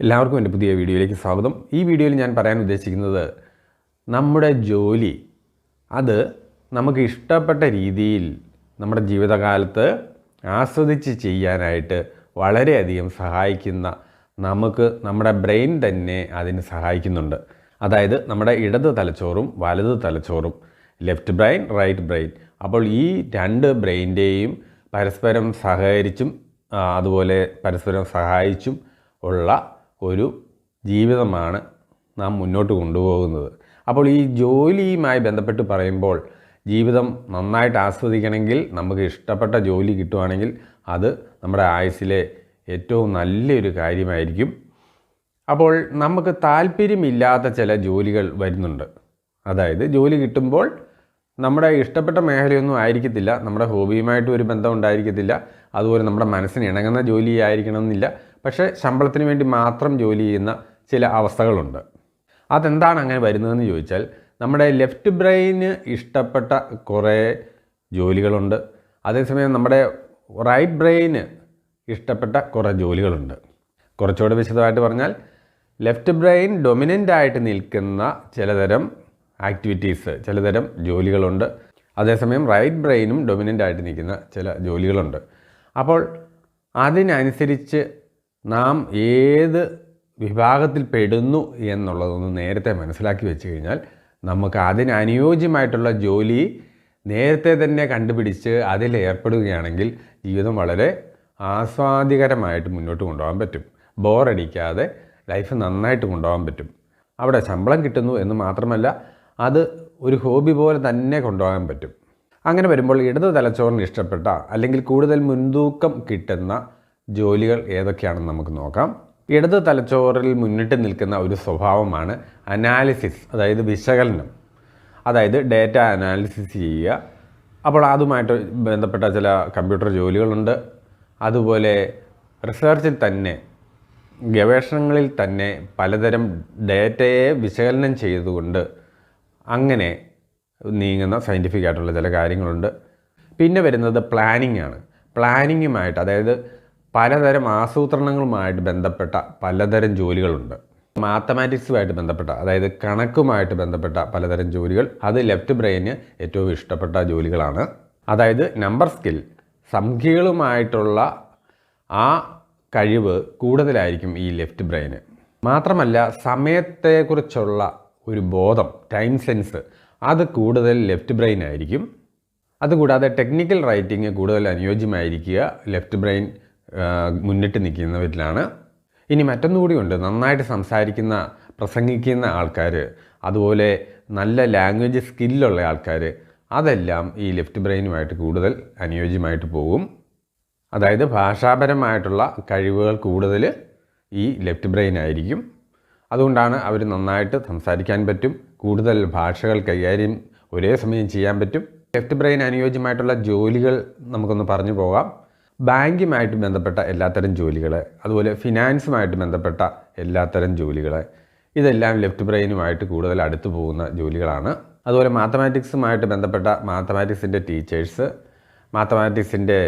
എല്ലാവർക്കും എന്റെ പുതിയ വീഡിയോയിലേക്ക് സ്വാഗതം. ഈ വീഡിയോയിൽ ഞാൻ പറയാൻ ഉദ്ദേശിക്കുന്നത് നമ്മുടെ ജോലി അത് നമുക്ക് ഇഷ്ടപ്പെട്ട രീതിയിൽ നമ്മുടെ ജീവിതകാലത്ത് ആസ്വദിച്ച് ചെയ്യാനായിട്ട് വളരെയധികം സഹായിക്കുന്ന നമുക്ക് നമ്മുടെ ബ്രെയിൻ തന്നെ അതിന് സഹായിക്കുന്നുണ്ട്. അതായത് നമ്മുടെ ഇടത് തലച്ചോറും വലത് തലച്ചോറും ലെഫ്റ്റ് ബ്രെയിൻ റൈറ്റ് ബ്രെയിൻ. അപ്പോൾ ഈ രണ്ട് ബ്രെയിന്റെയും പരസ്പരം സഹകരിച്ചും അതുപോലെ പരസ്പരം സഹായിച്ചും ഉള്ള ഒരു ജീവിതമാണ് നാം മുന്നോട്ട് കൊണ്ടുപോകുന്നത്. അപ്പോൾ ഈ ജോലിയുമായി ബന്ധപ്പെട്ട് പറയുമ്പോൾ ജീവിതം നന്നായിട്ട് ആസ്വദിക്കണമെങ്കിൽ നമുക്ക് ഇഷ്ടപ്പെട്ട ജോലി കിട്ടുവാണെങ്കിൽ അത് നമ്മുടെ ആയുസ്സിലെ ഏറ്റവും നല്ലൊരു കാര്യമായിരിക്കും. അപ്പോൾ നമുക്ക് താല്പര്യമില്ലാത്ത ചില ജോലികൾ വരുന്നുണ്ട്. അതായത് ജോലി കിട്ടുമ്പോൾ നമ്മുടെ ഇഷ്ടപ്പെട്ട മേഖലയൊന്നും ആയിരിക്കത്തില്ല നമ്മുടെ ഹോബിയുമായിട്ട് ഒരു ബന്ധം ഉണ്ടായിരിക്കത്തില്ല അതുപോലെ നമ്മുടെ മനസ്സിന് ഇണങ്ങുന്ന ജോലി ആയിരിക്കണം എന്നില്ല പക്ഷേ ശമ്പളത്തിന് വേണ്ടി മാത്രം ജോലി ചെയ്യുന്ന ചില അവസ്ഥകളുണ്ട്. അതെന്താണ് അങ്ങനെ വരുന്നതെന്ന് ചോദിച്ചാൽ നമ്മുടെ ലെഫ്റ്റ് ബ്രെയിന് ഇഷ്ടപ്പെട്ട കുറേ ജോലികളുണ്ട്. അതേസമയം നമ്മുടെ റൈറ്റ് ബ്രെയിന് ഇഷ്ടപ്പെട്ട കുറേ ജോലികളുണ്ട്. കുറച്ചുകൂടെ വിശദമായിട്ട് പറഞ്ഞാൽ ലെഫ്റ്റ് ബ്രെയിൻ ഡൊമിനന്റ് ആയിട്ട് നിൽക്കുന്ന ചിലതരം ആക്ടിവിറ്റീസ് ചിലതരം ജോലികളുണ്ട്. അതേസമയം റൈറ്റ് ബ്രെയിനും ഡൊമിനന്റ് ആയിട്ട് നിൽക്കുന്ന ചില ജോലികളുണ്ട്. അപ്പോൾ അതിനനുസരിച്ച് നാം ഏത് വിഭാഗത്തിൽ പെടുന്നു എന്നുള്ളതൊന്ന് നേരത്തെ മനസ്സിലാക്കി വെച്ച് കഴിഞ്ഞാൽ നമുക്ക് അതിന് അനുയോജ്യമായിട്ടുള്ള ജോലി നേരത്തെ തന്നെ കണ്ടുപിടിച്ച് അതിൽ ഏർപ്പെടുകയാണെങ്കിൽ ജീവിതം വളരെ ആസ്വാദികരമായിട്ട് മുന്നോട്ട് കൊണ്ടുപോകാൻ പറ്റും. ബോറടിക്കാതെ ലൈഫ് നന്നായിട്ട് കൊണ്ടുപോകാൻ പറ്റും. അവിടെ ശമ്പളം കിട്ടുന്നു എന്ന് മാത്രമല്ല അത് ഒരു ഹോബി പോലെ തന്നെ കൊണ്ടുപോകാൻ പറ്റും. അങ്ങനെ വരുമ്പോൾ ഇടത് തലച്ചോറിന് ഇഷ്ടപ്പെട്ട അല്ലെങ്കിൽ കൂടുതൽ മുൻതൂക്കം കിട്ടുന്ന ജോലികൾ ഏതൊക്കെയാണെന്ന് നമുക്ക് നോക്കാം. ഇടത് തലച്ചോറിൽ മുന്നിട്ട് നിൽക്കുന്ന ഒരു സ്വഭാവമാണ് അനാലിസിസ് അതായത് വിശകലനം. അതായത് ഡേറ്റ അനാലിസിസ് ചെയ്യുക. അപ്പോൾ അതുമായിട്ട് ബന്ധപ്പെട്ട ചില കമ്പ്യൂട്ടർ ജോലികളുണ്ട്. അതുപോലെ റിസർച്ചിൽ തന്നെ ഗവേഷണങ്ങളിൽ തന്നെ പലതരം ഡേറ്റയെ വിശകലനം ചെയ്തുകൊണ്ട് അങ്ങനെ നീങ്ങുന്ന സയന്റിഫിക് ആയിട്ടുള്ള ചില കാര്യങ്ങളുണ്ട്. പിന്നെ വരുന്നത് പ്ലാനിങ് ആണ്. പ്ലാനിങ്ങുമായിട്ട് അതായത് പലതരം ആസൂത്രണങ്ങളുമായിട്ട് ബന്ധപ്പെട്ട പലതരം ജോലികളുണ്ട്. മാത്തമാറ്റിക്സുമായിട്ട് ബന്ധപ്പെട്ട അതായത് കണക്കുമായിട്ട് ബന്ധപ്പെട്ട പലതരം ജോലികൾ. അത് ലെഫ്റ്റ് ബ്രെയിന് ഏറ്റവും ഇഷ്ടപ്പെട്ട ജോലികളാണ്. അതായത് നമ്പർ സ്കിൽ സംഖ്യകളുമായിട്ടുള്ള ആ കഴിവ് കൂടുതലായിരിക്കും ഈ ലെഫ്റ്റ് ബ്രെയിന് മാത്രമല്ല സമയത്തെക്കുറിച്ചുള്ള ഒരു ബോധം ടൈം സെൻസ് അത് കൂടുതൽ ലെഫ്റ്റ് ബ്രെയിൻ ആയിരിക്കും. അതുകൂടാതെ ടെക്നിക്കൽ റൈറ്റിംഗ് കൂടുതൽ അനുയോജ്യമായിരിക്കുക ലെഫ്റ്റ് ബ്രെയിൻ മുന്നിട്ട് നിൽക്കുന്നവരിലാണ് ഇനി മറ്റൊന്നുകൂടിയുണ്ട് നന്നായിട്ട് സംസാരിക്കുന്ന പ്രസംഗിക്കുന്ന ആൾക്കാർ അതുപോലെ നല്ല ലാംഗ്വേജ് സ്കില്ലുള്ള ആൾക്കാർ അതെല്ലാം ഈ ലെഫ്റ്റ് ബ്രെയിനുമായിട്ട് കൂടുതൽ അനുയോജ്യമായിട്ട് പോകും. അതായത് ഭാഷാപരമായിട്ടുള്ള കഴിവുകൾ കൂടുതൽ ഈ ലെഫ്റ്റ് ബ്രെയിൻ ആയിരിക്കും അതുകൊണ്ടാണ് അവർ നന്നായിട്ട് സംസാരിക്കാൻ പറ്റും. കൂടുതൽ ഭാഷകൾ കൈകാര്യം ഒരേ സമയം ചെയ്യാൻ പറ്റും. ലെഫ്റ്റ് ബ്രെയിൻ അനുയോജ്യമായിട്ടുള്ള ജോലികൾ നമുക്കൊന്ന് പറഞ്ഞു പോകാം. ബാങ്കുമായിട്ട് ബന്ധപ്പെട്ട എല്ലാത്തരം ജോലികൾ അതുപോലെ ഫിനാൻസുമായിട്ട് ബന്ധപ്പെട്ട എല്ലാത്തരം ജോലികൾ ഇതെല്ലാം ലെഫ്റ്റ് ബ്രെയിനുമായിട്ട് കൂടുതൽ അടുത്തു പോകുന്ന ജോലികളാണ്. അതുപോലെ മാത്തമാറ്റിക്സുമായിട്ട് ബന്ധപ്പെട്ട മാത്തമാറ്റിക്സിന്റെ ടീച്ചേഴ്സ് മാത്തമാറ്റിക്സിന്റെ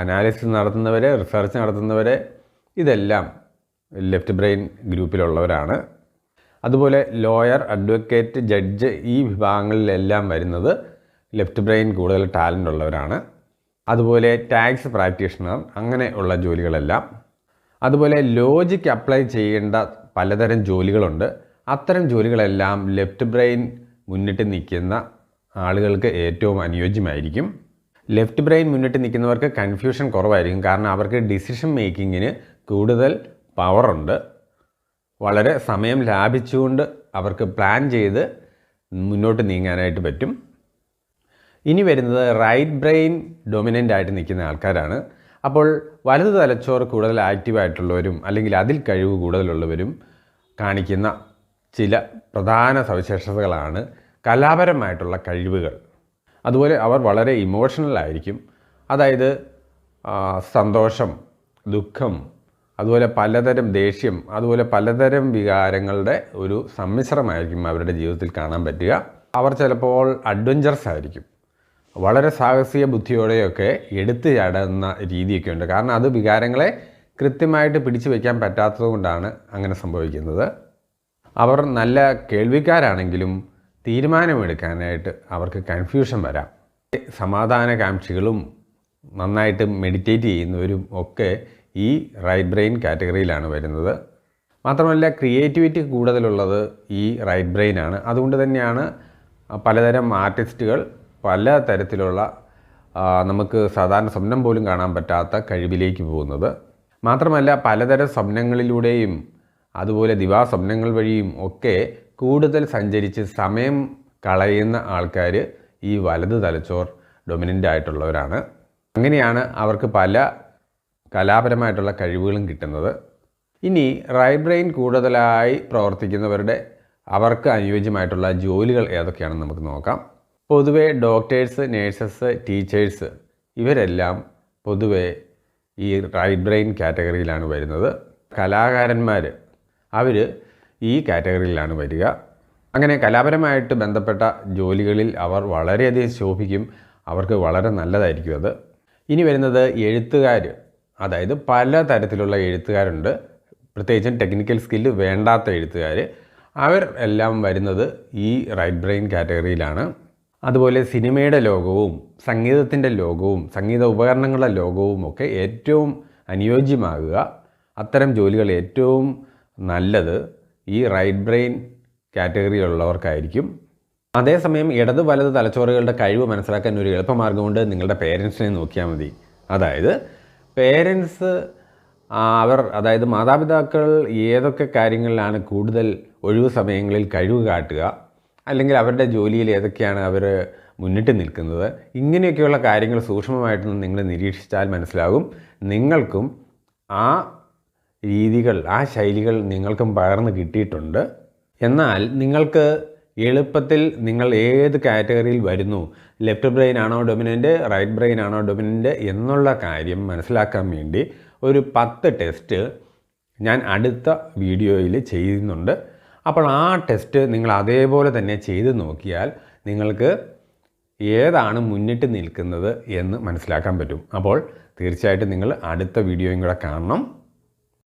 അനാലിസിസ് നടത്തുന്നവർ റിസർച്ച് നടത്തുന്നവർ ഇതെല്ലാം ലെഫ്റ്റ് ബ്രെയിൻ ഗ്രൂപ്പിലുള്ളവരാണ്. അതുപോലെ ലോയർ അഡ്വക്കേറ്റ് ജഡ്ജ് ഈ വിഭാഗങ്ങളിലെല്ലാം വരുന്നത് ലെഫ്റ്റ് ബ്രെയിൻ കൂടുതൽ ടാലന്റ് ഉള്ളവരാണ്. അതുപോലെ ടാക്സ് പ്രാക്ടീഷണർ അങ്ങനെ ഉള്ള ജോലികളെല്ലാം. അതുപോലെ ലോജിക്ക് അപ്ലൈ ചെയ്യേണ്ട പലതരം ജോലികളുണ്ട്. അത്തരം ജോലികളെല്ലാം ലെഫ്റ്റ് ബ്രെയിൻ മുന്നിട്ട് നിൽക്കുന്ന ആളുകൾക്ക് ഏറ്റവും അനുയോജ്യമായിരിക്കും. ലെഫ്റ്റ് ബ്രെയിൻ മുന്നിട്ട് നിൽക്കുന്നവർക്ക് കൺഫ്യൂഷൻ കുറവായിരിക്കും. കാരണം അവർക്ക് ഡിസിഷൻ മേക്കിങ്ങിന് കൂടുതൽ പവറുണ്ട് വളരെ സമയം ലാഭിച്ചുകൊണ്ട് അവർക്ക് പ്ലാൻ ചെയ്ത് മുന്നോട്ട് നീങ്ങാനായിട്ട് പറ്റും. ഇനി വരുന്നത് റൈറ്റ് ബ്രെയിൻ ഡൊമിനന്റ് ആയിട്ട് നിൽക്കുന്ന ആൾക്കാരാണ്. അപ്പോൾ വലത് തലച്ചോറ് കൂടുതൽ ആക്റ്റീവായിട്ടുള്ളവരും അല്ലെങ്കിൽ അതിൽ കഴിവ് കൂടുതലുള്ളവരും കാണിക്കുന്ന ചില പ്രധാന സവിശേഷതകളാണ് കലാപരമായിട്ടുള്ള കഴിവുകൾ. അതുപോലെ അവർ വളരെ ഇമോഷണൽ ആയിരിക്കും. അതായത് സന്തോഷം ദുഃഖം അതുപോലെ പലതരം ദേഷ്യം അതുപോലെ പലതരം വികാരങ്ങളുടെ ഒരു സമ്മിശ്രമായിരിക്കും അവരുടെ ജീവിതത്തിൽ കാണാൻ പറ്റുക. അവർ ചിലപ്പോൾ അഡ്വഞ്ചറസ് ആയിരിക്കും. വളരെ സാഹസിക ബുദ്ധിയോടെയൊക്കെ എടുത്തു ചാടുന്ന രീതിയൊക്കെ ഉണ്ട് കാരണം അത് വികാരങ്ങളെ കൃത്യമായിട്ട് പിടിച്ചു വയ്ക്കാൻ പറ്റാത്തത് കൊണ്ടാണ് അങ്ങനെ സംഭവിക്കുന്നത്. അവർ നല്ല കേൾവിക്കാരാണെങ്കിലും തീരുമാനമെടുക്കാനായിട്ട് അവർക്ക് കൺഫ്യൂഷൻ വരാം. സമാധാനകാംക്ഷികളും നന്നായിട്ട് മെഡിറ്റേറ്റ് ചെയ്യുന്നവരും ഒക്കെ ഈ റൈറ്റ് ബ്രെയിൻ കാറ്റഗറിയിലാണ് വരുന്നത്. മാത്രമല്ല ക്രിയേറ്റിവിറ്റി കൂടുതലുള്ളത് ഈ റൈറ്റ് ബ്രെയിനാണ് അതുകൊണ്ട് തന്നെയാണ് പലതരം ആർട്ടിസ്റ്റുകൾ പല തരത്തിലുള്ള നമുക്ക് സാധാരണ സ്വപ്നം പോലും കാണാൻ പറ്റാത്ത കഴിവിലേക്ക് പോകുന്നത്. മാത്രമല്ല പലതരം സ്വപ്നങ്ങളിലൂടെയും അതുപോലെ ദിവാസ്വപ്നങ്ങൾ വഴിയും ഒക്കെ കൂടുതൽ സഞ്ചരിച്ച് സമയം കളയുന്ന ആൾക്കാർ ഈ വലത് തലച്ചോർ ഡൊമിനന്റ് ആയിട്ടുള്ളവരാണ് അങ്ങനെയാണ് അവർക്ക് പല കലാപരമായിട്ടുള്ള കഴിവുകളും കിട്ടുന്നത്. ഇനി റൈറ്റ് ബ്രെയിൻ കൂടുതലായി പ്രവർത്തിക്കുന്നവരുടെ അവർക്ക് അനുയോജ്യമായിട്ടുള്ള ജോലികൾ ഏതൊക്കെയാണെന്ന് നമുക്ക് നോക്കാം. പൊതുവെ ഡോക്ടേഴ്സ് നേഴ്സസ് ടീച്ചേഴ്സ് ഇവരെല്ലാം പൊതുവെ ഈ റൈറ്റ് ബ്രെയിൻ കാറ്റഗറിയിലാണ് വരുന്നത്. കലാകാരന്മാർ അവർ ഈ കാറ്റഗറിയിലാണ് വരിക. അങ്ങനെ കലാപരമായിട്ട് ബന്ധപ്പെട്ട ജോലികളിൽ അവർ വളരെയധികം ശോഭിക്കും. അവർക്ക് വളരെ നല്ലതായിരിക്കും അത്. ഇനി വരുന്നത് എഴുത്തുകാർ അതായത് പല തരത്തിലുള്ള എഴുത്തുകാരുണ്ട്. പ്രത്യേകിച്ചും ടെക്നിക്കൽ സ്കില്ല് വേണ്ടാത്ത എഴുത്തുകാർ അവർ എല്ലാം വരുന്നത് ഈ റൈറ്റ് ബ്രെയിൻ കാറ്റഗറിയിലാണ് അതുപോലെ സിനിമയുടെ ലോകവും സംഗീതത്തിന്റെ ലോകവും സംഗീത ഉപകരണങ്ങളുടെ ലോകവും ഒക്കെ ഏറ്റവും അനുയോജ്യമാകുക. അത്തരം ജോലികൾ ഏറ്റവും നല്ലത് ഈ റൈറ്റ് ബ്രെയിൻ കാറ്റഗറിയിലുള്ളവർക്കായിരിക്കും അതേസമയം ഇടത് വലത് തലച്ചോറുകളുടെ കഴിവ് മനസ്സിലാക്കാൻ ഒരു എളുപ്പമാർഗമുണ്ട് നിങ്ങളുടെ പേരൻസിനെ നോക്കിയാൽ മതി. അതായത് പേരൻസ് അവർ അതായത് മാതാപിതാക്കൾ ഏതൊക്കെ കാര്യങ്ങളിലാണ് കൂടുതൽ ഒഴിവു സമയങ്ങളിൽ കഴിവ് കാട്ടുക അല്ലെങ്കിൽ അവരുടെ ജോലിയിൽ ഏതൊക്കെയാണ് അവർ മുന്നിട്ട് നിൽക്കുന്നത്? ഇങ്ങനെയൊക്കെയുള്ള കാര്യങ്ങൾ സൂക്ഷ്മമായിട്ട് നിങ്ങൾ നിരീക്ഷിച്ചാൽ മനസ്സിലാകും. നിങ്ങൾക്കും ആ രീതികൾ ആ ശൈലികൾ നിങ്ങൾക്കും പകർന്ന് കിട്ടിയിട്ടുണ്ട്. എന്നാൽ നിങ്ങൾക്ക് എളുപ്പത്തിൽ നിങ്ങൾ ഏത് കാറ്റഗറിയിൽ വരുന്നു? ലെഫ്റ്റ് ബ്രെയിൻ ആണോ ഡൊമിനന്റ് റൈറ്റ് ബ്രെയിൻ ആണോ ഡൊമിനന്റ് എന്നുള്ള കാര്യം മനസ്സിലാക്കാൻ വേണ്ടി ഒരു പത്ത് ടെസ്റ്റ് ഞാൻ അടുത്ത വീഡിയോയിൽ ചെയ്യുന്നുണ്ട്. അപ്പോൾ ആ ടെസ്റ്റ് നിങ്ങൾ അതേപോലെ തന്നെ ചെയ്ത് നോക്കിയാൽ നിങ്ങൾക്ക് ഏതാണ് മുന്നിട്ട് നിൽക്കുന്നത് എന്ന് മനസ്സിലാക്കാൻ പറ്റും. അപ്പോൾ തീർച്ചയായിട്ടും നിങ്ങൾ അടുത്ത വീഡിയോയും കൂടെ കാണണം.